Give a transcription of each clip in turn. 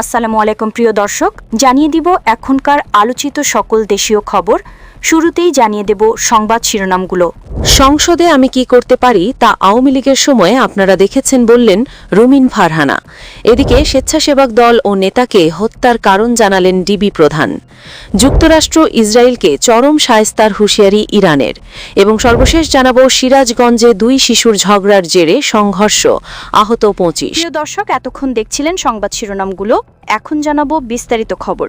আসসালামু আলাইকুম প্রিয় দর্শক জানিয়ে দিব এখনকার আলোচিত সকল দেশীয় খবর। শুরুতেই জানিয়ে দেব সংবাদ শিরোনামগুলো। সংসদে আমি কি করতে পারি তা আওয়ামী লীগের সময়ে আপনারা দেখেছেন বললেন রুমিন ফারহানা। এদিকে স্বেচ্ছাসেবক দল ও নেতাকে হত্যার কারণ জানালেন ডিবি প্রধান। যুক্তরাষ্ট্র ইসরায়েলকে চরম শায়েস্তার হুঁশিয়ারি ইরানের। এবং সর্বশেষ জানাব সিরাজগঞ্জে দুই শিশুর ঝগড়ার জেরে সংঘর্ষ আহত পঁচিশ। প্রিয় দর্শক এতক্ষণ দেখছিলেন সংবাদ শিরোনামগুলো। এখন জানাব বিস্তারিত খবর।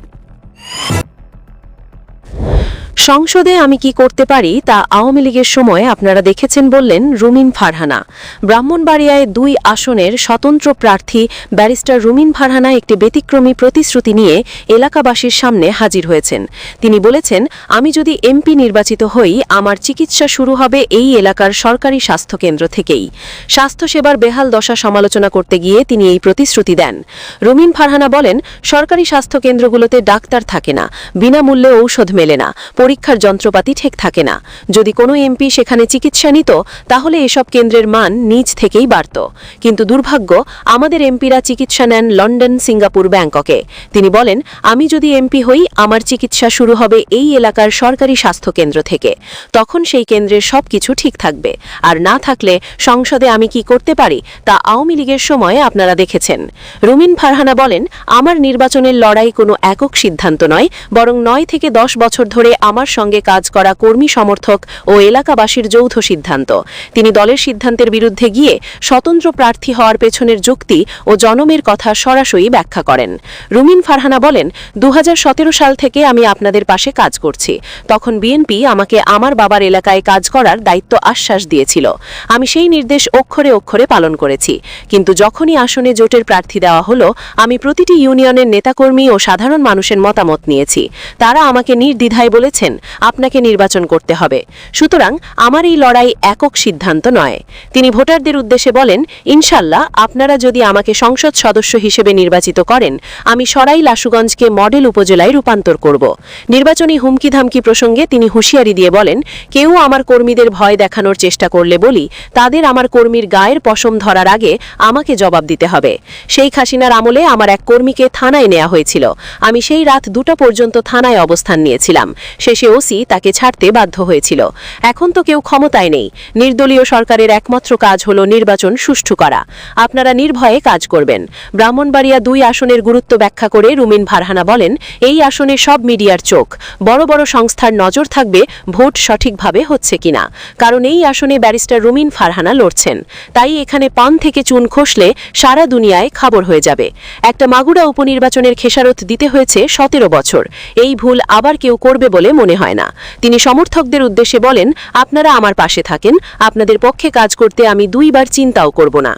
সংসদে আমি কি করতে পারি তা আওয়ামী লীগের সময় আপনারা দেখেছেন বললেন রুমিন ফারহানা। ব্রাহ্মণবাড়িয়ায় দুই আসনের স্বতন্ত্র প্রার্থী ব্যারিস্টার রুমিন ফারহানা একটি ব্যতিক্রমী প্রতিশ্রুতি নিয়ে এলাকাবাসীর সামনে হাজির হয়েছেন। তিনি বলেছেন, আমি যদি এমপি নির্বাচিত হই, আমার চিকিৎসা শুরু হবে এই এলাকার সরকারি স্বাস্থ্যকেন্দ্র থেকেই। স্বাস্থ্যসেবার বেহাল দশা সমালোচনা করতে গিয়ে তিনি এই প্রতিশ্রুতি দেন। রুমিন ফারহানা বলেন, সরকারি স্বাস্থ্যকেন্দ্রগুলোতে ডাক্তার থাকে না। বিনামূল্যে ঔষধ মেলে না। পরীক্ষার যন্ত্রপাতি ঠিক থাকে না। যদি কোনো এমপি সেখানে চিকিৎসা নিত, তাহলে এসব কেন্দ্রের মান নিজ থেকেই বাড়ত। কিন্তু দুর্ভাগ্য, আমাদের এমপিরা চিকিৎসা নেন লন্ডন, সিঙ্গাপুর, ব্যাংককে। তিনি বলেন, আমি যদি এমপি হই, আমার চিকিৎসা শুরু হবে এই এলাকার সরকারি স্বাস্থ্যকেন্দ্র থেকে। তখন সেই কেন্দ্রের সব কিছু ঠিক থাকবে। আর না থাকলে সংসদে আমি কি করতে পারি, তা আওয়ামী লীগের সময়ে আপনারা দেখেছেন। রুমিন ফারহানা বলেন, আমার নির্বাচনের লড়াই কোনো একক সিদ্ধান্ত নয়, বরং নয় থেকে দশ বছর ধরে আমার সঙ্গে কাজ করা কর্মী সমর্থক ও এলাকাবাসীর যৌথ সিদ্ধান্ত। তিনি দলের সিদ্ধান্তের বিরুদ্ধে গিয়ে স্বতন্ত্র প্রার্থী হওয়ার পেছনের যুক্তি ও জনমের কথা সরাসরি ব্যাখ্যা করেন। রুমিন ফারহানা বলেন দু হাজার সতেরো সাল থেকে আমি আপনাদের পাশে কাজ করছি। তখন বিএনপি আমাকে আমার বাবার এলাকায় কাজ করার দায়িত্ব আশ্বাস দিয়েছিল। আমি সেই নির্দেশ অক্ষরে অক্ষরে পালন করেছি। কিন্তু যখনই আসনে জোটের প্রার্থী দেওয়া হলো, আমি প্রতিটি ইউনিয়নের নেতাকর্মী ও সাধারণ মানুষের মতামত নিয়েছি। তারা আমাকে নির্দ্বিধায় বলেছেন, আপনাকে নির্বাচন করতে হবে। সুতরাং আমার এই লড়াই একক সিদ্ধান্ত নয়। তিনি ভোটারদের উদ্দেশ্যে বলেন, ইনশাল্লাহ, আপনারা যদি আমাকে সংসদ সদস্য হিসেবে নির্বাচিত করেন, আমি সরাই লাশুগঞ্জকে মডেল উপজেলায় রূপান্তর করব। নির্বাচনী হুমকি ধামকি প্রসঙ্গে তিনি হুঁশিয়ারি দিয়ে বলেন, কেউ আমার কর্মীদের ভয় দেখানোর চেষ্টা করলে বলি, তাদের আমার কর্মীর গায়ের পশম ধরার আগে আমাকে জবাব দিতে হবে। শেখ হাসিনার আমলে আমার এক কর্মীকে থানায় নেওয়া হয়েছিল। আমি সেই রাত দুটো পর্যন্ত থানায় অবস্থান নিয়েছিলাম। শেষে ওসি তাকে ছাড়তে বাধ্য হয়েছিল। এখন তো কেউ ক্ষমতায় নেই। নির্দলীয় সরকারের একমাত্র কাজ হল নির্বাচন সুষ্ঠু করা। আপনারা নির্ভয়ে কাজ করবেন। ব্রাহ্মণবাড়িয়া দুই আসনের গুরুত্ব ব্যাখ্যা করে রুমিন ভারহানা বলেন, এই আসনে সব মিডিয়ার চোখ। বড় বড় সংস্থার নজর থাকবে ভোট সঠিকভাবে হচ্ছে কিনা। কারণ এই আসনে ব্যারিস্টার রুমিন ফারহানা লড়ছেন। তাই এখানে পান থেকে চুন খসলে সারা দুনিয়ায় খবর হয়ে যাবে। একটা মাগুরা উপনির্বাচনের খেসারত দিতে হয়েছে সতেরো বছর। এই ভুল আবার কেউ করবে বলে মনে হয় না। তিনি সমর্থকদের উদ্দেশ্যে বলেন, আপনারা আমার পাশে থাকেন। আপনাদের পক্ষে কাজ করতে আমি দুইবার চিন্তাও করব না।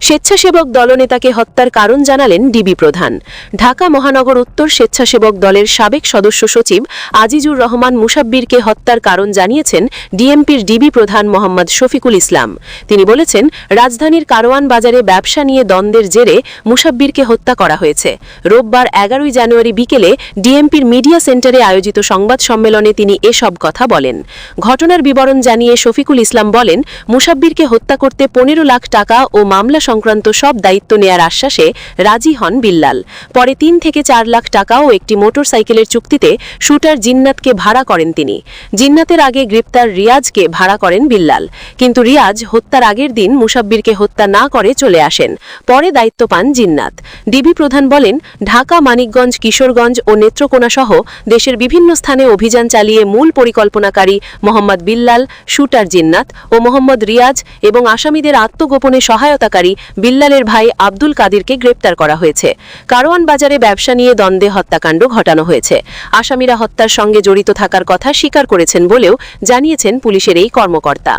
স্বেচ্ছাসেবক দলনেতাকে হত্যার কারণ জানালেন ডিবি প্রধান। ঢাকা মহানগর উত্তর স্বেচ্ছাসেবক দলের সাবেক সদস্য সচিব আজিজুর রহমান মুসাব্বিরকে হত্যার কারণ জানিয়েছেন ডিএমপির ডিবি প্রধান মোহাম্মদ শফিকুল ইসলাম। তিনি বলেছেন, রাজধানীর কারওয়ান বাজারে ব্যবসা নিয়ে দ্বন্দ্বের জেরে মুসাব্বিরকে হত্যা করা হয়েছে। রোববার এগারোই জানুয়ারি বিকেলে ডিএমপির মিডিয়া সেন্টারে আয়োজিত সংবাদ সম্মেলনে তিনি এসব কথা বলেন। ঘটনার বিবরণ জানিয়ে শফিকুল ইসলাম বলেন, মুসাব্বিরকে হত্যা করতে পনেরো লাখ টাকা ও মামলা সংক্রান্ত সব দায়িত্ব নেয়ার আশ্বাসে রাজি হন বিল্লাল। পরে তিন থেকে চার লাখ টাকা ও একটি মোটর সাইকেলের চুক্তিতে শুটার জিন্নাতকে ভাড়া করেন তিনি। জিন্নাতের আগে গ্রেপ্তার রিয়াজকে ভাড়া করেন বিল্লাল। কিন্তু রিয়াজ হত্যার আগের দিন মুসাব্বিরকে হত্যা না করে চলে আসেন। পরে দায়িত্ব পান জিন্নাত। ডিবি প্রধান বলেন, ঢাকা, মানিকগঞ্জ, কিশোরগঞ্জ ও নেত্রকোনা সহ দেশের বিভিন্ন স্থানে অভিযান চালিয়ে মূল পরিকল্পনাকারী মোহাম্মদ বিল্লাল, শুটার জিন্নাত ও মোহাম্মদ রিয়াজ এবং আসামিদের আত্মগোপনে সহায়তাকারী বিল্লালের ভাই আব্দুল কাদিরকে গ্রেপ্তার করা হয়েছে। কারওয়ান বাজারে ব্যবসা নিয়ে দ্বন্দ্বে হত্যাকাণ্ড ঘটানো হয়েছে। আসামিরা হত্যার সঙ্গে জড়িত থাকার কথা স্বীকার করেছেন বলেও জানিয়েছেন পুলিশের এই কর্মকর্তা।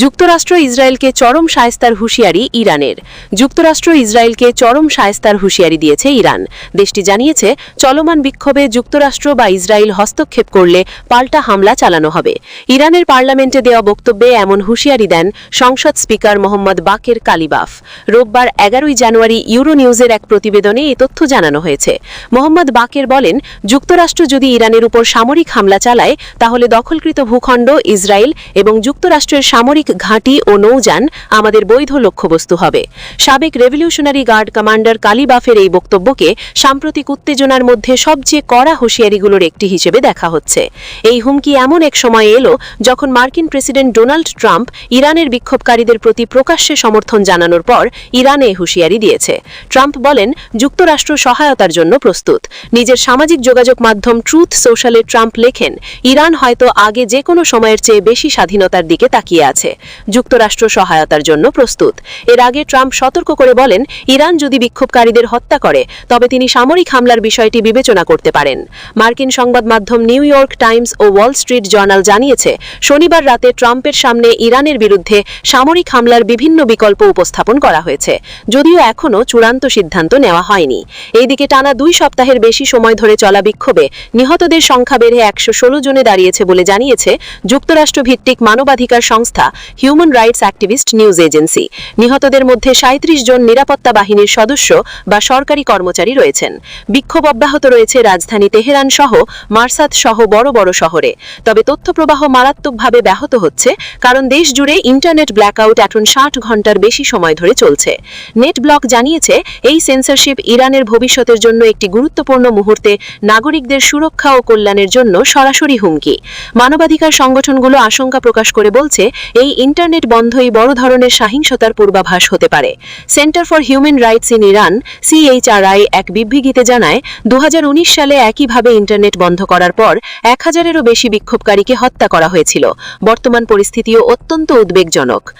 যুক্তরাষ্ট্র ইসরায়েলকে চরম শায়েস্তার হুঁশিয়ারি ইরানের। যুক্তরাষ্ট্র ইসরায়েলকে চরম শায়েস্তার হুঁশিয়ারি দিয়েছে ইরান। দেশটি জানিয়েছে, চলমান বিক্ষোভে যুক্তরাষ্ট্র বা ইসরায়েল হস্তক্ষেপ করলে পাল্টা হামলা চালানো হবে। ইরানের পার্লামেন্টে দেওয়া বক্তব্যে এমন হুঁশিয়ারি দেন সংসদ স্পিকার মোহাম্মদ বাকের কালিবাফ। রোববার এগারোই জানুয়ারি ইউরো নিউজের এক প্রতিবেদনে এ তথ্য জানানো হয়েছে। মোহাম্মদ বাকের বলেন, যুক্তরাষ্ট্র যদি ইরানের উপর সামরিক হামলা চালায়, তাহলে দখলকৃত ভূখণ্ড ইসরায়েল এবং যুক্তরাষ্ট্রের সামরিক সামরিক ঘাঁটি ও নৌযান আমাদের বৈধ লক্ষ্যবস্তু হবে। সাবেক রেভলিউশনারি গার্ড কমান্ডার কালিবাফের এই বক্তব্যকে সাম্প্রতিক উত্তেজনার মধ্যে সবচেয়ে কড়া হুঁশিয়ারিগুলোর একটি হিসেবে দেখা হচ্ছে। এই হুমকি এমন এক সময় এলো যখন মার্কিন প্রেসিডেন্ট ডোনাল্ড ট্রাম্প ইরানের বিক্ষোভকারীদের প্রতি প্রকাশ্যে সমর্থন জানানোর পর ইরানে হুঁশিয়ারি দিয়েছে। ট্রাম্প বলেন, যুক্তরাষ্ট্র সহায়তার জন্য প্রস্তুত। নিজের সামাজিক যোগাযোগ মাধ্যম ট্রুথ সোশ্যালে ট্রাম্প লেখেন, ইরান হয়তো আগে যে কোনো সময়ের চেয়ে বেশি স্বাধীনতার দিকে তাকিয়ে আছে। যুক্তরাষ্ট্র সহায়তার জন্য প্রস্তুত। এর আগে ট্রাম্প সতর্ক করে বলেন, ইরান যদি বিক্ষোভকারীদের হত্যা করে, তবে তিনি সামরিক হামলার বিষয়টি বিবেচনা করতে পারেন। মার্কিন সংবাদ মাধ্যম নিউ ইয়র্ক টাইমস ও ওয়াল স্ট্রিট জার্নাল জানিয়েছে, শনিবার রাতে ট্রাম্পের সামনে ইরানের বিরুদ্ধে সামরিক হামলার বিভিন্ন বিকল্প উপস্থাপন করা হয়েছে, যদিও এখনও চূড়ান্ত সিদ্ধান্ত নেওয়া হয়নি। এইদিকে টানা দুই সপ্তাহের বেশি সময় ধরে চলা বিক্ষোভে নিহতদের সংখ্যা বেড়ে একশো ষোলো জনে দাঁড়িয়েছে বলে জানিয়েছে যুক্তরাষ্ট্র ভিত্তিক মানবাধিকার সংস্থা Human Rights Activists News Agency নিহতদের মধ্যে সাঁত্রিশ জন নিরাপত্তা বাহিনীর সদস্য বা সরকারি কর্মচারী রয়েছেন। বিক্ষোভ অব্যাহত রয়েছে রাজধানী তেহরান সহ মার্সাদ সহ বড় বড় শহরে। তবে তথ্য প্রবাহ মারাত্মকভাবে ব্যাহত হচ্ছে, কারণ দেশ জুড়ে ইন্টারনেট ব্ল্যাকআউট এখন ষাট ঘণ্টার বেশি সময় ধরে চলছে। নেট ব্লক জানিয়েছে, এই সেন্সরশিপ ইরানের ভবিষ্যতের জন্য একটি গুরুত্বপূর্ণ মুহূর্তে নাগরিকদের সুরক্ষা ও কল্যাণের জন্য সরাসরি হুমকি। মানবাধিকার সংগঠনগুলো আশঙ্কা প্রকাশ করে বলছে, এই ইন্টারনেট বন্ধই বড় ধরনের সহিংসতার পূর্বাভাস হতে পারে। Center for Human Rights in Iran, CHRI, এক বিবৃতিতে জানায় দু হাজার উনিশ সালে একইভাবে ইন্টারনেট বন্ধ করার পর এক হাজারেরও বেশি বিক্ষোভকারীকে হত্যা করা হয়েছিল। বর্তমান পরিস্থিতিও অত্যন্ত উদ্বেগজনক।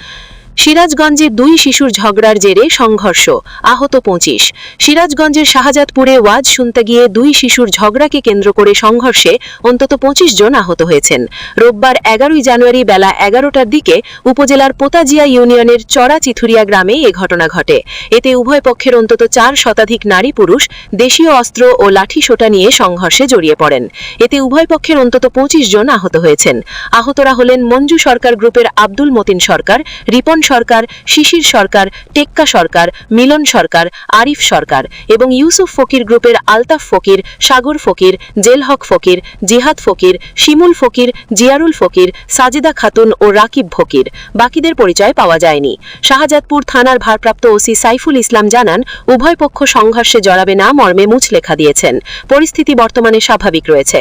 সিরাজগঞ্জে দুই শিশুর ঝগড়ার জেরে সংঘর্ষ, আহত পঁচিশ। সিরাজগঞ্জের শাহজাদপুরে ওয়াজ শুনতে গিয়ে দুই শিশুর ঝগড়াকে কেন্দ্র করে সংঘর্ষে অন্তত পঁচিশ জন আহত হয়েছেন। রোববার এগারোই জানুয়ারি বেলা এগারোটার দিকে উপজেলার পোতাজিয়া ইউনিয়নের চড়া চিথুরিয়া গ্রামে এ ঘটনা ঘটে। এতে উভয় পক্ষের অন্তত চার শতাধিক নারী পুরুষ, দেশীয় অস্ত্র ও লাঠি সোটা নিয়ে সংঘর্ষে জড়িয়ে পড়েন। এতে উভয় পক্ষের অন্তত পঁচিশ জন আহত হয়েছেন। আহতরা হলেন মঞ্জু সরকার গ্রুপের আব্দুল মতিন সরকার, রিপন সরকার, শিশির সরকার, টেক্কা সরকার, মিলন সরকার, আরিফ সরকার এবং ইউসুফ ফকির গ্রুপের আলতাফ ফকির, সাগর ফকির, জেলহক ফকির, জিহাদ ফকির, শিমুল ফকির, জিয়ারুল ফকির, সাজিদা খাতুন ও রাকিব ফকির। বাকিদের পরিচয় পাওয়া যায়নি। শাহজাদপুর থানার ভারপ্রাপ্ত ওসি সাইফুল ইসলাম জানান, উভয় পক্ষ সংঘর্ষে জড়াবে না মর্মে মুচলেখা দিয়েছেন। পরিস্থিতি বর্তমানে স্বাভাবিক রয়েছে।